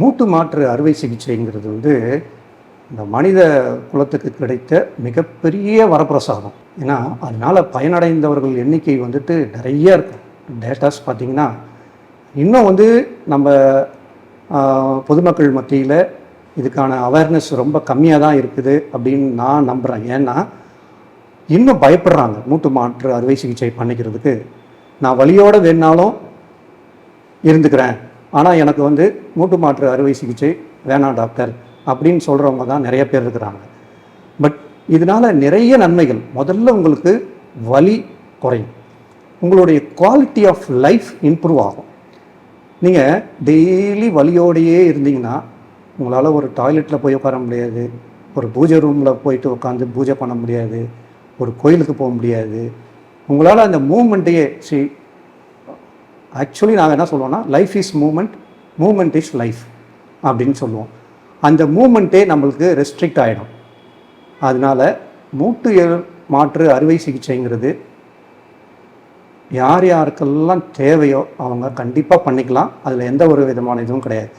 மூட்டு மாற்று அறுவை சிகிச்சைங்கிறது வந்து இந்த மனித குலத்துக்கு கிடைத்த மிகப்பெரிய வரப்பிரசாதம். ஏன்னா அதனால் பயனடைந்தவர்கள் எண்ணிக்கை வந்துட்டு நிறைய இருக்கும். டேட்டாஸ் பார்த்திங்கன்னா இன்னும் வந்து நம்ம பொதுமக்கள் மத்தியில் இதுக்கான அவேர்னஸ் ரொம்ப கம்மியாக தான் இருக்குது அப்படின்னு நான் நம்புகிறேன் ஏன்னா இன்னும் பயப்படுறாங்க மூட்டு மாற்று அறுவை சிகிச்சை பண்ணிக்கிறதுக்கு. நான் வழியோடு வேணாலும் இருந்துக்கிறேன். ஆனால் எனக்கு வந்து மூட்டு மாற்று அறுவை சிகிச்சை வேணாம் டாக்டர் அப்படின்னு சொல்கிறவங்க தான் நிறைய பேர் இருக்கிறாங்க. பட் இதனால் நிறைய நன்மைகள். முதல்ல உங்களுக்கு வலி குறையும். உங்களுடைய குவாலிட்டி ஆஃப் லைஃப் இம்ப்ரூவ் ஆகும். நீங்கள் டெய்லி வலியோடையே இருந்தீங்கன்னா உங்களால் ஒரு டாய்லெட்டில் போய் உட்கார முடியாது ஒரு பூஜை ரூமில் போயிட்டு உட்காந்து பூஜை பண்ண முடியாது ஒரு கோயிலுக்கு போக முடியாது. உங்களால் அந்த மூமெண்ட்டையே சி ஆக்சுவலி நாங்கள் என்ன சொல்லுவோம்னா life is moment moment is life அப்படின்னு சொல்லுவோம். அந்த மூமெண்ட்டே நம்மளுக்கு ரெஸ்ட்ரிக்ட் ஆகிடும் அதனால மூட்டு மாற்று அறுவை சிகிச்சைங்கிறது யார் யாருக்கெல்லாம் தேவையோ அவங்க கண்டிப்பாக பண்ணிக்கலாம். அதில் எந்த ஒரு விதமான இதுவும் கிடையாது.